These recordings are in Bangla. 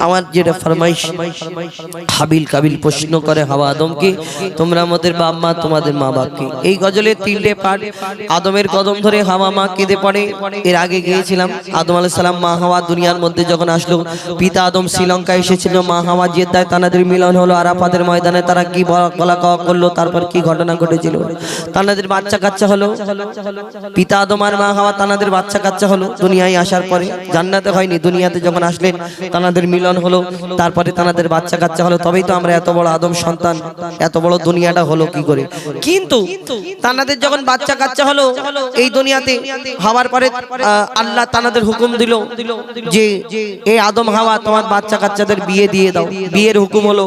আমার যেটা ফরমাইশ হাবিল কাবিল প্রশ্ন করে হাওয়া আদমকে তোমরা আমাদের বাপ মা তোমাদের মা বাপকে এই গজলের তিনটে পাঠ আদমের কদম ধরে হাওয়া মা কেঁদে পড়ে। এর আগে গিয়েছিলাম আদম আলাইহিস সালাম মা হাওয়া দুনিয়ার মধ্যে যখন আসলো পিতা আদম শ্রীলঙ্কা এসেছিল মা হাওয়া জেদ্দায় তানাদের মিলন হলো আরাফাতের ময়দানে তারা কি বলা- কওয়া করল তারপর কি ঘটনা ঘটেছিল? তানাদের বাচ্চা কাচ্চা হলো পিতা আদম আর মা হাওয়া তানাদের বাচ্চা কাচ্চা হলো দুনিয়ায় আসার পরে। জান্নাতে হয়নি দুনিয়াতে যখন আসলেন তানাদের মিলন হলো, তারপরে তানাদের বাচ্চা কাচ্চা হলো, তবেই তো আমরা এত বড় আদম সন্তান, এত বড় দুনিয়াটা হলো কি করে? কিন্তু তানাদের যখন বাচ্চা কাচ্চা হলো, এই দুনিয়াতে হওয়ার পরে আল্লাহ তানাদের হুকুম দিল যে এই আদম হাওয়া, তোমার বাচ্চা কাচ্চাদের বিয়ে দিয়ে দাও। বিয়ের হুকুম হলো।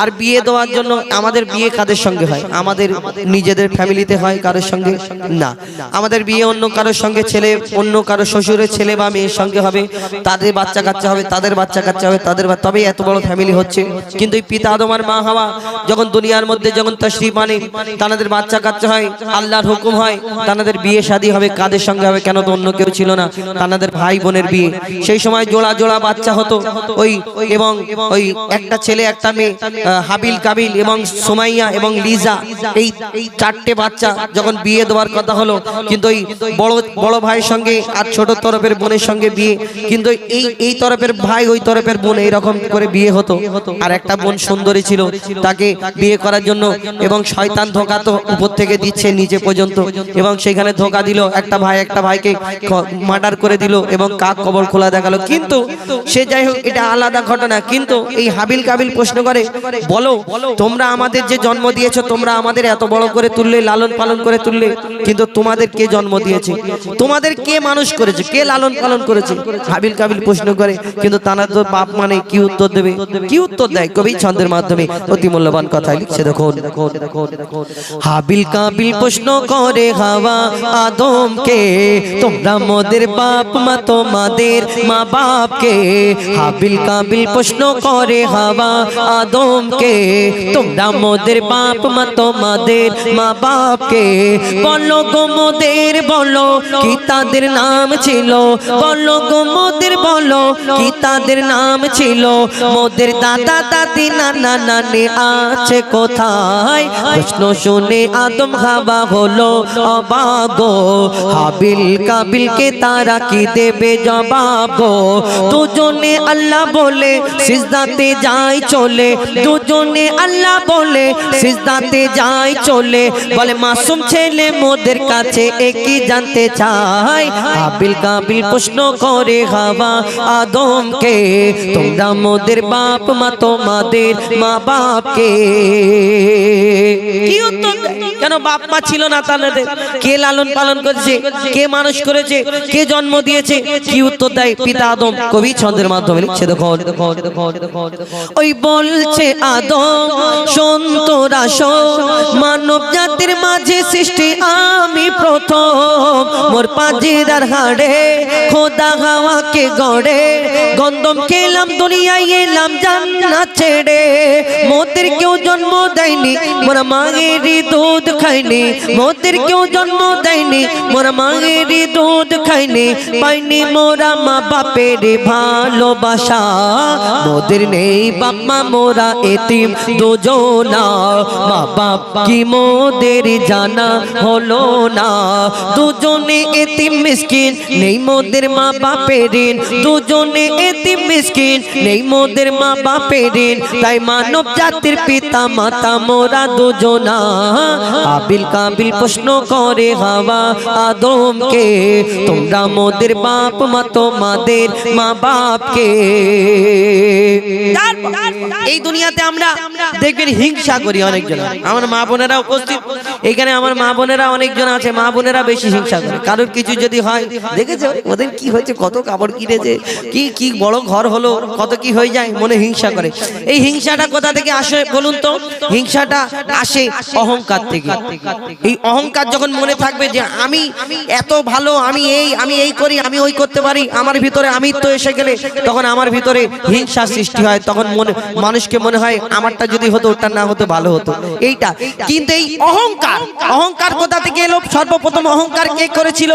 আর বিয়ে দেওয়ার জন্য আমাদের বিয়ে কাদের সঙ্গে হয়? আমাদের নিজেদের ফ্যামিলিতে হয় কারোর সঙ্গে? না। আমাদের বিয়ে অন্য কারোর সঙ্গে, ছেলে অন্য কারও শ্বশুরের ছেলে বা মেয়ের সঙ্গে হবে, তাদের বাচ্চা কাচ্চা হবে তাদের বাচ্চা কাচ্চা হবে তাদের বা- তবেই এত বড় ফ্যামিলি হচ্ছে। কিন্তু এই পিতা আদম আর মা হাওয়া, যখন দুনিয়ার মধ্যে যখন তশরিফ আনে তাদের বাচ্চা কাচ্চা হয়, আল্লাহর হুকুম হয় তাদের বিয়ে শাদী হবে, কাদের সঙ্গে হবে কেন তো অন্য কেউ ছিল না তাদের ভাই বোনের বিয়ে। সেই সময় জোড়া জোড়া বাচ্চা হতো, ওই এবং ওই একটা ছেলে, একটা মেয়ে হাবিল, কাবিল এবং সুমাইয়া এবং লিজা, এই চারটে বাচ্চা যখন বিয়ে দেওয়ার কথা হলো, কিন্তু ওই বড় বড় ভাইয়ের সঙ্গে আর ছোট তরফের বোনের সঙ্গে বিয়ে, কিন্তু এই এই তরফের ভাই, ওই তরফের বোন এইরকম করে বিয়ে হতো। আর একটা বোন সুন্দরী ছিল, তাকে বিয়ে করার জন্য এবং শয়তান ধোকা তো উপর থেকে দিচ্ছে নিচে পর্যন্ত। এবং সেখানে ধোকা দিল, একটা ভাই, একটা ভাইকে মার্ডার করে দিল এবং কাক কবর খোলা দেখাল। কিন্তু সে যাই হোক, এটা আলাদা ঘটনা। কিন্তু এই হাবিল কাবিল প্রশ্ন করে, বলো, তোমরা আমাদের যে জন্ম দিয়েছ, তোমরা আমাদের এত বড় করে তুললে, লালন পালন করে তুললে, কিন্তু তোমাদের কে জন্ম দিয়েছে? তোমাদের কে মানুষ করেছে? কে লালন পালন করেছে? হাবিল কাবিল প্রশ্ন করে, কিন্তু তারা তো বাপ মানে কি উত্তর দেবে? কি উত্তর দেয়? কবি ছন্দের মাধ্যমে অতি মূল্যবান কথা লিখছে, দেখুন। হাবিল কাবিল প্রশ্ন করে হাওয়া আদমকে, তোমরা মোদের বাপ মা, তোমাদের মা বাপকে হাবিল কাবিল প্রশ্ন করে হাওয়া আদমকে, তোমরা মোদের বাপ মা, তোমাদের মা বাপকে বলো গো মোদের, বলো, কি তাদের নাম ছিল? বলো গো মোদের, বলো, কি তাদের নাম ছিল মোদের দাদা, দাদি, নানা, নানি আছে কোথায়? প্রশ্ন শুনে আদম হাবা হলো অবাক গো হাবিল কাবিলকে তারা কি দেবে জবাব? গো দুজনে আল্লাহ বলে, সিজদাতে যায় চলে। দুজনে আল্লাহ বলে, সিজদাতে যায় চলে। বলে, মাসুম ছেলে মোদের কাছে একই জানতে চায়? হাবিল কাবিল প্রশ্ন করে হাওয়া আদমকে তোমরা মোদের বাপ মা তোমাদের মা বাপকে কি উত্তর? কেন বাপ মা ছিল না তাদের কে লালন পালন করেছে? কে মানুষ করেছে? কে জন্ম দিয়েছে? কি উত্তর দেয় পিতা আদম? কবি ছন্দের মাধ্যমে লিখছে দেখো ওই বলছে আদম সন্তরা মানব জাতির মাঝে সৃষ্টি, আমি প্রথম। মোর পাজিরার হাড়ে, খোদা হাওয়াকে গড়ে গন্ধম খেলাম, দুনিয়ায় এলাম, জান্নাত ছেড়ে। মোদের কেউ জন্ম দেয়নি, মোরা মায়েরই দুধ খাইনি মোদের কেউ জন্ম দেয়নি, মোরা মায়েরই দুধ খাইনি, পাইনি মোরা মা বাপের ভালোবাসা। মোদের নেই বাপ মা, মোরা এতিম দুজনা। মা বাপ কি মোদের জানা হলো না। দুজনে এতিম মিসকিন, নেই মোদের মা বাপের দুজনে এতিম মিসকিন, নেই মোদের মা বাপের তাই মানব জাতির পিতা মাতা মোরা দুজনা। আবিল কাবিল প্রশ্ন করে হাওয়া আদমকে, তোমরা মোদের বাপ মা, তোমাদের মা বাপকে। এই দুনিয়াতে আমরা দেখবেন হিংসা করি অনেকজন। আমার মা বোনেরা উপস্থিত। এখানে আমার মা বোনেরা অনেকজন আছে, মা বোনেরা বেশি হিংসা করে। কারোর কিছু যদি হয়, দেখেছে? ওদের কি হয়েছে? কত কাপড় কিনেছে? কি কি বড় ঘর হলো? কত কি হয়ে যায়? মনে হিংসা করে। এই হিংসাটা কোথা থেকে আসে বলুন তো? হিংসাটা আসে অহংকার থেকে। এই অহংকার যখন মনে থাকবে যে আমি এত ভালো আমি এই আমি এই করি আমি ওই করতে পারি আমার ভিতরে আমি তো এসে গেলে তখন আমার ভিতরে হিংসা সৃষ্টি হয় তখন মনে মানুষকে মনে হয় আমারটা যদি হতো ওটা না হতো ভালো হতো। এইটা। কিন্তু এই অহংকার অহংকার কোথা থেকে এলো? সর্বপ্রথম অহংকার কে করেছিল?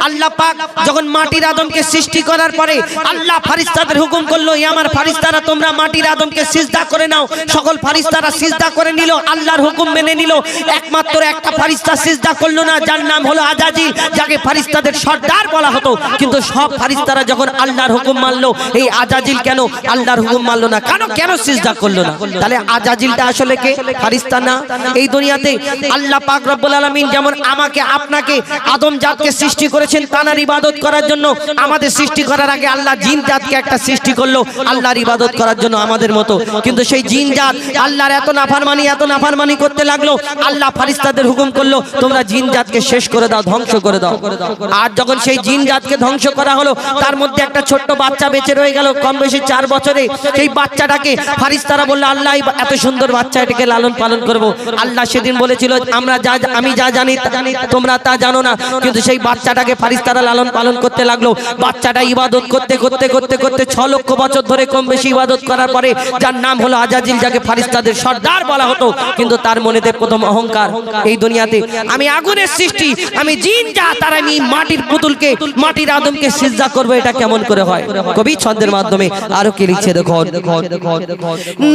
আল্লাহ পাক যখন মাটির আদমকে সৃষ্টি করার পরে আল্লাহ ফারিস্তাদের হুকুম করল "এই আমার ফারিস্তারা তোমরা মাটির আদমকে সিজদা করে নাও। সকল ফারিস্তারা সিজদা করে নিল আল্লাহর হুকুম মেনে নিল। একমাত্র একটা ফারিস্তা সিজদা করল না, যার নাম হলো আজাজিল যাকে ফারিস্তাদের সর্দার বলা হতো। কিন্তু সব ফারিস্তারা যখন আল্লাহর হুকুম মানলো, এই আজাজিল কেন আল্লাহর হুকুম মানলো না? কেন কেন সিজদা করল না? তাহলে আজাজিলটা আসলে কে? ফারিস্তা না? এই দুনিয়াতে আল্লাহ পাক রব্বুল আলামিন যেমন আমাকে, আপনাকে, আদম জাতকে সৃষ্টি করেছেন তানার ইবাদত করার জন্য, আমাদের সৃষ্টি করার আগে আল্লাহ জিন জাতকে একটা সৃষ্টি করল, আল্লাহর ইবাদত করার জন্য আমাদের মতো। কিন্তু সেই জিন জাত আল্লাহর এত নাফারমানি এত নাফারমানি করতে লাগল, আল্লাহ ফারিস্তাদের হুকুম করল, তোমরা জিন জাতকে শেষ করে দাও, ধ্বংস করে দাও। আর যখন সেই জিন জাতকে ধ্বংস করা হলো, তার মধ্যে একটা ছোট্ট বাচ্চা বেঁচে রয়ে গেল, কম বেশি চার বছরে। সেই বাচ্চাটাকে ফারিস্তারা বলল, আল্লাহ এত সুন্দর বাচ্চা, এটাকে লালন পালন করব। আল্লাহ সেদিন বলেছিল, আমরা যা, আমি যা জানি তোমরা তা জানো না। কিন্তু সেই বাচ্চাটাকে ফারিস্তারা লালন পালন করতে লাগল। বাচ্চাটা ইবাদত করতে করতে করতে করতে ছ লক্ষ বছর ধরে কম বেশি ইবাদত করার পরে, যার নাম হলো আজাজিল, যাকে ফারিস্তাদের সর্দার বলা হতো, কিন্তু তার মনেতে প্রথম অহংকার এই দুনিয়াতে আমি আগুনের সৃষ্টি, আমি জিন যা তার আমি মাটির পুতুলকে, মাটির আদমকে সিজদা করব, এটা কেমন করে হয়? কবি ছন্দের মাধ্যমে আরও কি লিখছে দেখো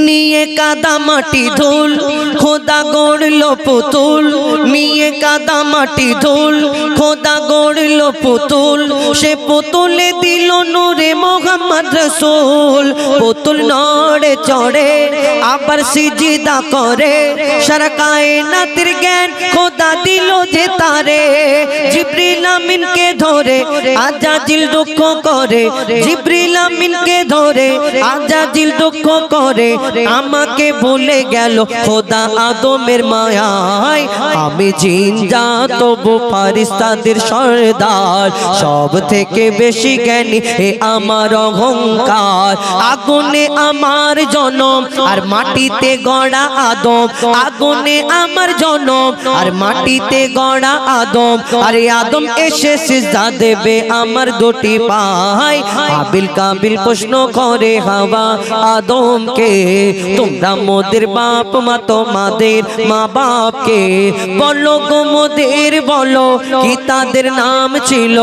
নিয়ে কাদা মাটি ধুল, খোদা গড়লো পুতুল। নিয়ে কাদা মাটি ধুল, খোদা গড়লো পুতুল। সে পুতুলে দিল নূরে মোহাম্মদ রসুল। পুতুল নড়ে চড়ে, আবার সিজিদা করে। সারা কায়নাতের জ্ঞান খোদা দিল যে তারে। জিব্রিল আমিনকে ধরে আজাজিল দুঃখ করে। জিব্রিল আমিনকে ধরে আজাজিল দুঃখ করে। আমাকে ভুলে গেল খোদা আদমের মায়ায়। আমি জিন্দা, তবু ফারিস্তাদের সর্দার। সব থেকে বেশি জ্ঞানী এ আমার অহংকার। আগুনে আমার জনম আর মাটিতে গড়া আদম। আগুনে আমার জনম আর মাটিতে গড়া আদম। আরে আদম এসে সিজদা দেবে আমার দুটি পায়। আবিল কাবিল প্রশ্ন করে হাওয়া আদমকে, তোমরা মোদের বাপ, মা তোমাদের মা বাপকে বলো গো মোদের, বলো কি তাদের নাম ছিল?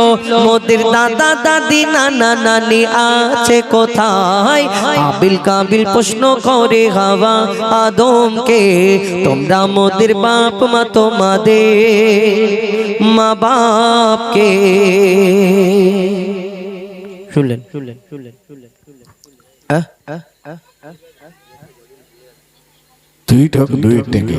মোদের দাদা, দাদি, নানা, নানি আছে কোথায়? আবিল কাবিল প্রশ্ন করে হাওয়া আদমকে, তোমরা মোদের বাপ মা তোমাদের মা বাপকে। শুনলেন? শুনলেন শুনলেন শুনলেন দুই ঠক দুই টেকে।